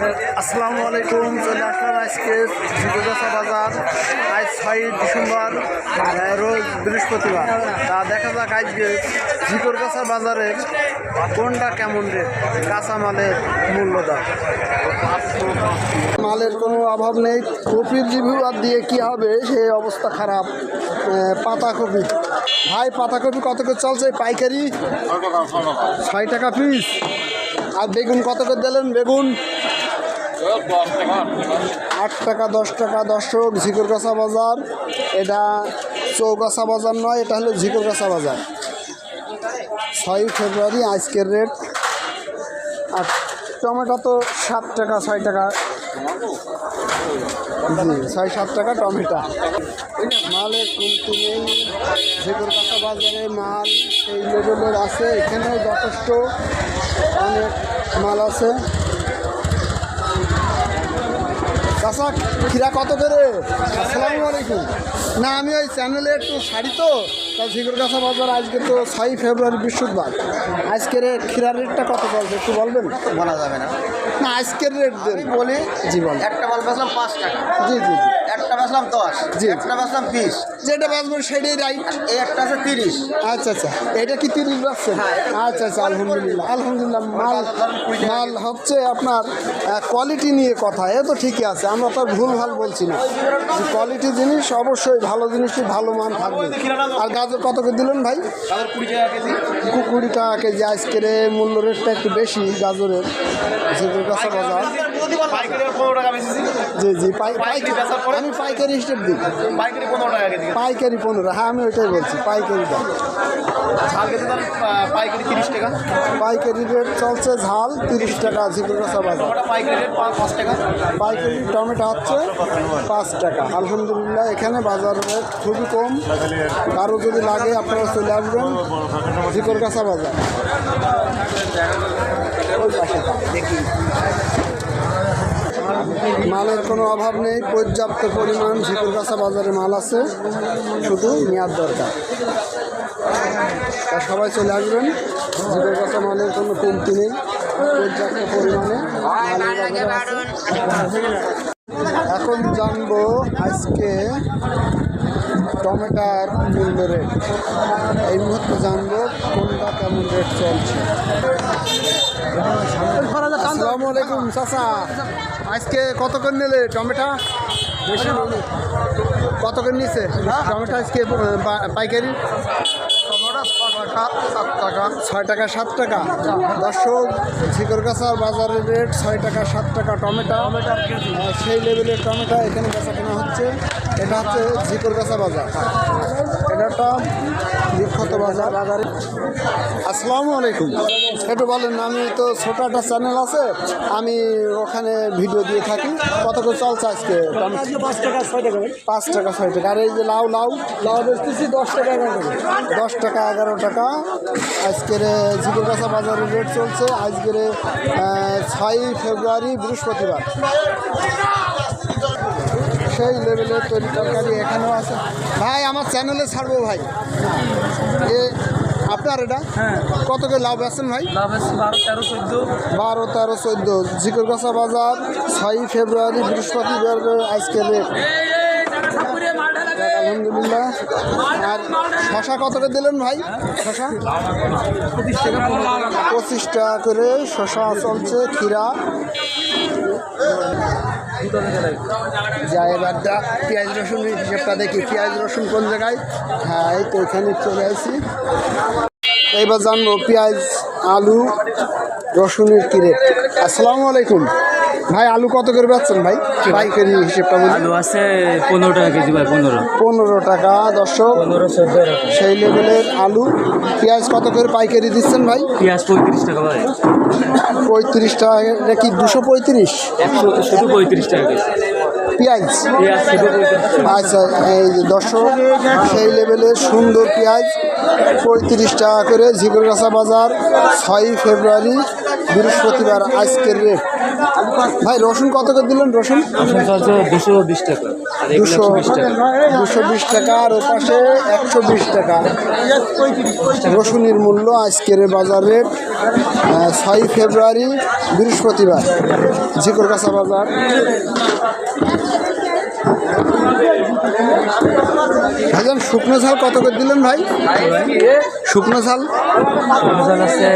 আসসালামু আলাইকুম চলে আসলাম আজকে ঝিকোগাছা বাজার, আজ ছয় ডিসেম্বর রোজ বৃহস্পতিবার। তা দেখা যাক আজকে ঝিকরগাছা বাজারের কোনটা কেমন রেট কাঁচামালের মূল্য দাম মালের কোনো অভাব নেই, কপির রিভিউ আর দিয়ে কি হবে সেই অবস্থা খারাপ। পাতাকপি। ভাই, পাতাকপি কত করে চলছে পাইকারি? ছয় টাকা পিস আর বেগুন কত করে দিলেন? বেগুন আট টাকা, দশ টাকা, দর্শক ঝিকরগাছা বাজার। এটা চৌকাছা বাজার নয়, এটা হলো ঝিকরগাছা বাজার। ছয় ফেব্রুয়ারি, আজকের রেট। আর টমেটো তো সাত টাকা, ছয় টাকা। ছয়, সাত টাকা টমেটো। মালের কমতি নেই যেগুলো কাঁচা বাজারে মাল সেই লেভেলের আছে। এখানেও যথেষ্ট অনেক মাল আছে। চাষা খিরা কত করে? আসসালামু আলাইকুম। না আমি ওই চ্যানেলে একটু শাড়ি তো তা ঝিগুর বাজার আজকে তো ছয়ই ফেব্রুয়ারি বৃহস্পতিবার। আজকের খিরার রেটটা কত বলবে একটু বলবেন? বলা যাবে না। না আজকের রেট বলি জি বল একটা মাল বেচলাম পাঁচ টাকা। জি জি জি। একটা বেচলাম দশ জি। একটা বেচলাম বিশ। যেটা বাজবেন সেটাই রাইট এই একটা আছে তিরিশ। আচ্ছা আচ্ছা। এটা কি তিরিশ বাজছেন হ্যাঁ, আচ্ছা আচ্ছা আলহামদুলিল্লাহ। আলহামদুলিল্লাহ মাল মাল হচ্ছে আপনার কোয়ালিটি নিয়ে কথা। এ তো ঠিকই আছে আমরা তো ভুল ভালো বলছি না। কোয়ালিটি জিনিস অবশ্যই ভালো জিনিসই ভালো মান থাকবে। আর গাজর কত করে দিলেন ভাই? কুড়ি টাকা কেজি। আজকের মূল্য রেটটা একটু বেশি গাজরের। যেগুলো কাঁচা বাজার পাইকারি পনেরো জি জি পাইকারি আমি পাইকারি হিসেব দিই। পাইকারি পনেরো টাকা পাইকারি পনেরো হ্যাঁ আমি ওইটাই বলছি পাইকারি দাম। পাইকারি তিরিশ টাকা। পাইকারি রেট চলছে ঝাল তিরিশ টাকা বাজার পাইকারি রেট পাঁচ পাঁচ টাকা। পাইকারি টমেটো হচ্ছে পাঁচ টাকা। আলহামদুলিল্লাহ এখানে বাজার রেট খুবই কম। কারও যদি লাগে আপনারা চলে আসবেন। ঝিকুরগাছা বাজার। ওই পাশে। দেখি মালের কোনো অভাব নেই, পর্যাপ্ত পরিমাণ ঝিকুরগাছা বাজারে মাল আছে, শুধু নেওয়ার দরকার। তা সবাই চলে আসবেন ঝিকুরগাছা মালের কোনো কমতি নেই, পর্যাপ্ত পরিমাণে। এখন জানব আজকে টমেটার মূল্য রেট। এই মুহূর্তে জানব কোনটা কেমন রেট চলছে। আসসালামু আলাইকুম চাচা। আজকে কত করে নিলে টমেটো? বেশি কত করে নিছে? টমেটো আজকে পাইকারি? ছয় টাকা সাত টাকা। দর্শক ঝিকরগাছার বাজারের রেট ছয় টাকা সাত টাকা টমেটো। সেই লেভেলের টমেটো এখানে বেচা কেনা হচ্ছে। এটা হচ্ছে ঝিকরগাছা বাজার। এটা একটা বিখ্যাত বাজার। বাজারে আসসালামু আলাইকুম। একটু বলেন, আমি তো ছোট একটা চ্যানেল আছে, আমি ওখানে ভিডিও দিয়ে থাকি। কত করে চলছে আজকে? পাঁচ টাকা ছয় টাকা। আর এই যে লাউ লাউ লাউ বেচতেছি দশ টাকা এগারো দশ টাকা এগারো টাকা। আজকের জিগুরগাছা বাজারের রেট চলছে। আজকের ছয়ই ফেব্রুয়ারি বৃহস্পতিবার। সেই লেভেলের তৈরি তরকারি এখানেও আছে। ভাই আমার চ্যানেলে ছাড়বো ভাই। এ আপনার এটা? কত করে লাভ আছেন ভাই? বারো তেরো চোদ্দ। জিকরগাছা বাজার ছয়ই ফেব্রুয়ারি বৃহস্পতিবার আজকের রেট আলহামদুলিল্লাহ। আর শশা কত করে দিলেন ভাই? শশা? পঁচিশ টাকা করে শশা চলছে ক্ষীরা। যাই এবার দা পেঁয়াজ রসুন হিসেবটা দেখি, পেঁয়াজ রসুন কোন জায়গায়? হ্যাঁ এই তো এখানে চলে আসি। এইবার জানব পেঁয়াজ, আলু, রসুনের কি রেট আসসালামু আলাইকুম। ভাই আলু কত করে পাচ্ছেন ভাই? পাইকারি হিসেবটা আলু আছে পনেরো টাকা কেজি ভাই পনেরো। পনেরো টাকা দর্শক। পনেরো চোদ্দ এরকম। সেই লেভেলের আলু। পেঁয়াজ কত করে পাইকারি দিচ্ছেন ভাই? পেঁয়াজ পঁয়ত্রিশ টাকা ভাই। পঁয়ত্রিশ টাকা কি দুশো পঁয়ত্রিশ? একশো শুধু পঁয়ত্রিশ টাকা পেঁয়াজ? আচ্ছা এই যে দর্শক সেই লেভেলের সুন্দর পেঁয়াজ পঁয়ত্রিশ টাকা করে ঝিগুরগাছা বাজার ছয়ই ফেব্রুয়ারি। বৃহস্পতিবার আজকের রেট। ভাই রসুন কত করে দিলেন? রসুন? রসুন দুশো বিশ টাকা। আর দুশো দুশো বিশ টাকা আর ওপাশে একশো বিশ টাকা। রসুনের মূল্য আজকের বাজার রেট ছয় ফেব্রুয়ারি বৃহস্পতিবার। ঝিকরগাছা বাজার। ভাইজান শুকনো ঝাল কত করে দিলেন ভাই? শুকনো ঝাল আছে